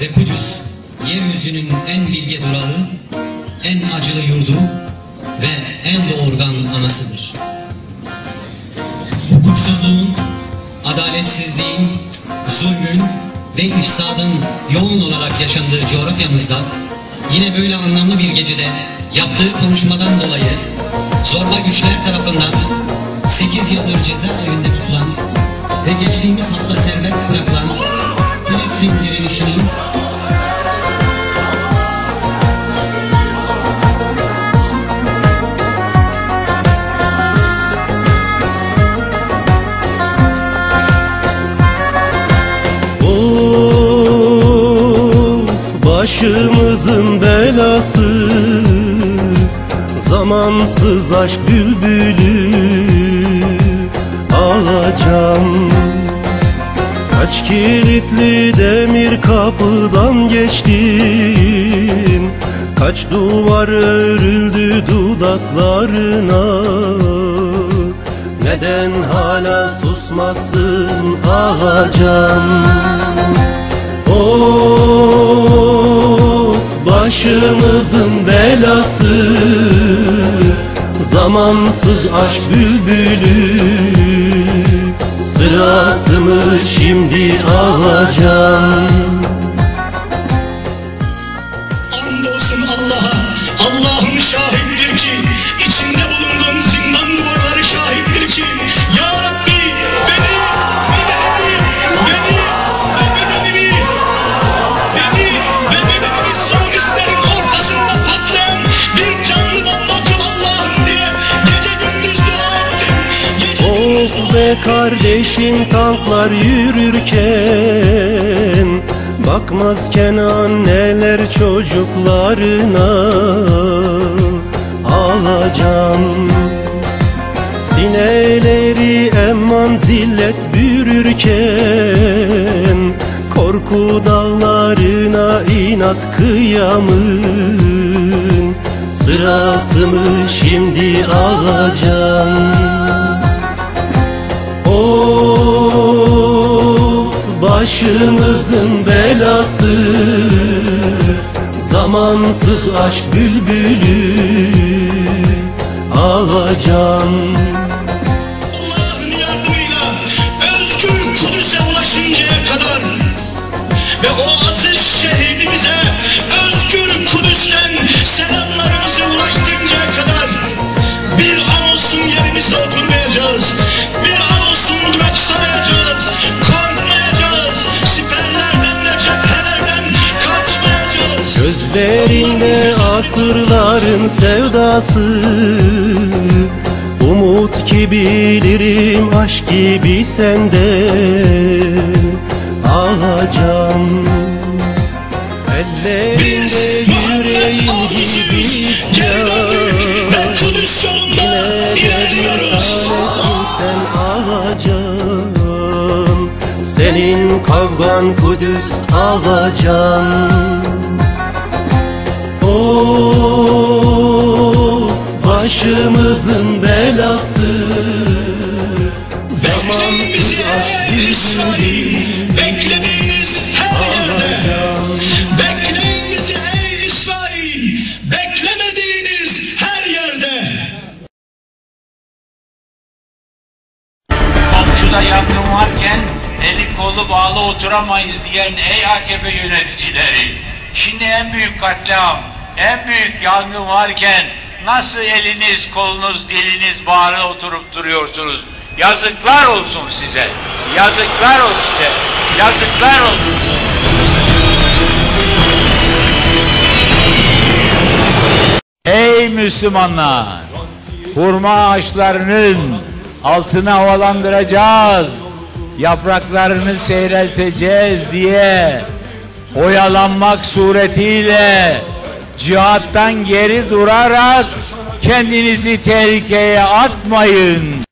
ve Kudüs yeryüzünün en bilge durağı, en acılı yurdu ve en doğurgan anasıdır. Hukuksuzluğun, adaletsizliğin, zulmün ve ifsadın yoğun olarak yaşandığı coğrafyamızda yine böyle anlamlı bir gecede yaptığı konuşmadan dolayı zorba güçler tarafından 8 yıldır cezaevinde tutulan ve geçtiğimiz hafta serbest bırakılan Filistin başımızın belası Zamansız aşk bülbülü alacağım. Kaç kilitli demir kapıdan geçtim Kaç duvar örüldü dudaklarına. Neden hala susmasın ağacağım Of başımızın belası. Zamansız aşk bülbülü. Sırası mı şimdi alacağım be kardeşim tanklar yürürken. Bakmazken anneler çocuklarına. Ağlayacağım. Sineleri eman zillet bürürken. Korku dağlarına inat kıyamın. Sırası mı? Şimdi alacağım başımızın belası. Zamansız aşk bülbülü. Alacağım Allah'ın yardımıyla özgür Kudüs'e ulaşıncaya kadar ve o aziz asırların sevdası. Umut ki bilirim aşk gibi sende. Alacağım. Ellerinde yüreğim gibi sen alacağım. Senin kavgan Kudüs alacağım başımızın belası Bekleyin bizi ey İsrail Beklediğiniz her yerde Bekleyin bizi ey İsrail Beklemediğiniz her yerde Komşuda yangın varken eli kolu bağlı oturamayız diyen ey AKP yöneticileri. Şimdi en büyük katliam, en büyük yangın varken nasıl eliniz, kolunuz, diliniz bağlı oturup duruyorsunuz? Yazıklar olsun size. Yazıklar olsun size. Yazıklar olsun size. Ey Müslümanlar! Hurma ağaçlarının altına havalandıracağız, yapraklarını seyrelteceğiz diye oyalanmak suretiyle cihattan geri durarak kendinizi tehlikeye atmayın.